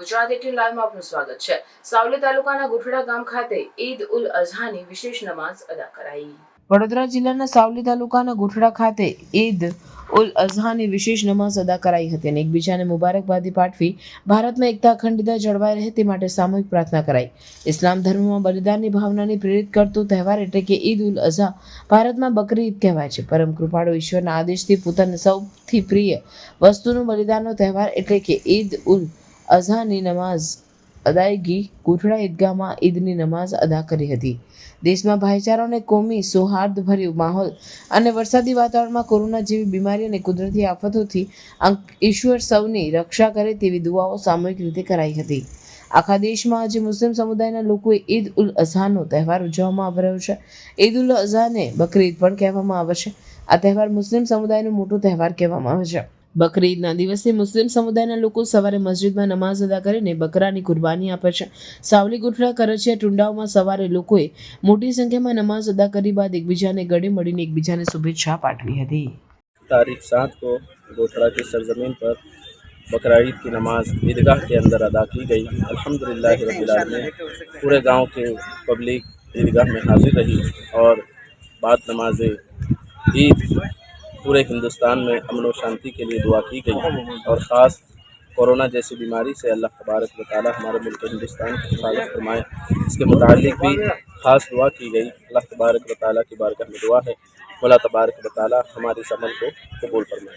Gujarat eighteen લાઈવમાં આપનું સ્વાગત છે. સાવલી તાલુકાના ગુઠડા ગામ ખાતે ઈદ ઉલ અઝહાની વિશેષ નમાઝ અદા કરાઈ. વડોદરા જિલ્લાના સાવલી તાલુકાના ગુઠડા ખાતે ઈદ ઉલ અઝહાની વિશેષ નમાઝ અદા કરાઈ હતી અને એકબીજાને મુબારકબાદી પાઠવી ભારતમાં એકતા અખંડિતતા જળવાઈ રહે તે માટે સામૂહિક પ્રાર્થના કરાઈ. ઇસ્લામ ધર્મમાં બલિદાનની ભાવનાને પ્રેરિત કરતો તહેવાર એટલે કે ઈદ ઉલ અઝહા ભારતમાં બકરી ઈદ કહેવાય છે. પરમ કૃપાળુ ઈશ્વરના આદેશથી પોતાને સૌથી પ્રિય વસ્તુનું બલિદાનનો તહેવાર એટલે કે ઈદ ઉલ અઝહાની નમાઝ અદાયગી ગુઠડા ઈદગાહમાં ઈદની નમાઝ અદા કરી હતી. દેશમાં ભાઈચારો અને કોમી સૌહાર્દભર્યું માહોલ અને વરસાદી વાતાવરણમાં કોરોના જેવી બીમારી અને કુદરતી આફતોથી ઈશ્વર સૌની રક્ષા કરે તેવી દુઆઓ સામૂહિક રીતે કરાઈ હતી. આખા દેશમાં આજે મુસ્લિમ સમુદાયના લોકોએ ઈદ ઉલ અઝહાનો તહેવાર ઉજવવામાં આવી રહ્યો છે. ઈદ ઉલ અઝહાને બકરી ઈદ પણ કહેવામાં આવે છે. આ તહેવાર મુસ્લિમ સમુદાયનો મોટો તહેવાર કહેવામાં આવે છે. બકરી ઈદના દિવસે મુસ્લિમ સમુદાયના લોકો સવારે મસ્જિદમાં નમાઝ અદા કરીને બકરાની કુરબાની આપે છે સાવલી ગુઠડા કરચિયા ટુંડાઓમાં સવારે લોકોએ મોટી સંખ્યામાં નમાઝ અદા કરી બાદ એકબીજાને ગળે મળીને એકબીજાને શુભેચ્છા પાઠવી હતી तारीख सात को गोथड़ा की सरजमीन पर बकरा ईद की नमाज ईदगाह के अंदर अदा की गई अल्हम्दुलिल्लाह रब्बिल आलमीन पूरे गांव के पब्लिक ईदगाह में हाजिर रही और बाद नमाज ईद पूरे हिंदुस्तान में अमन व शांति के लिए दुआ की गई और ख़ास कोरोना जैसी बीमारी से अल्लाह तबारक वाली हमारे मुल्क हिंदुस्तान की हिफाजत फरमाए। इसके मुतालिक भी ख़ास दुआ की गई। अल्लाह तबारक व ताली की बारगाह में दुआ है। मौला तबारक वाली हमारे इस अमल को कबूल फरमाए।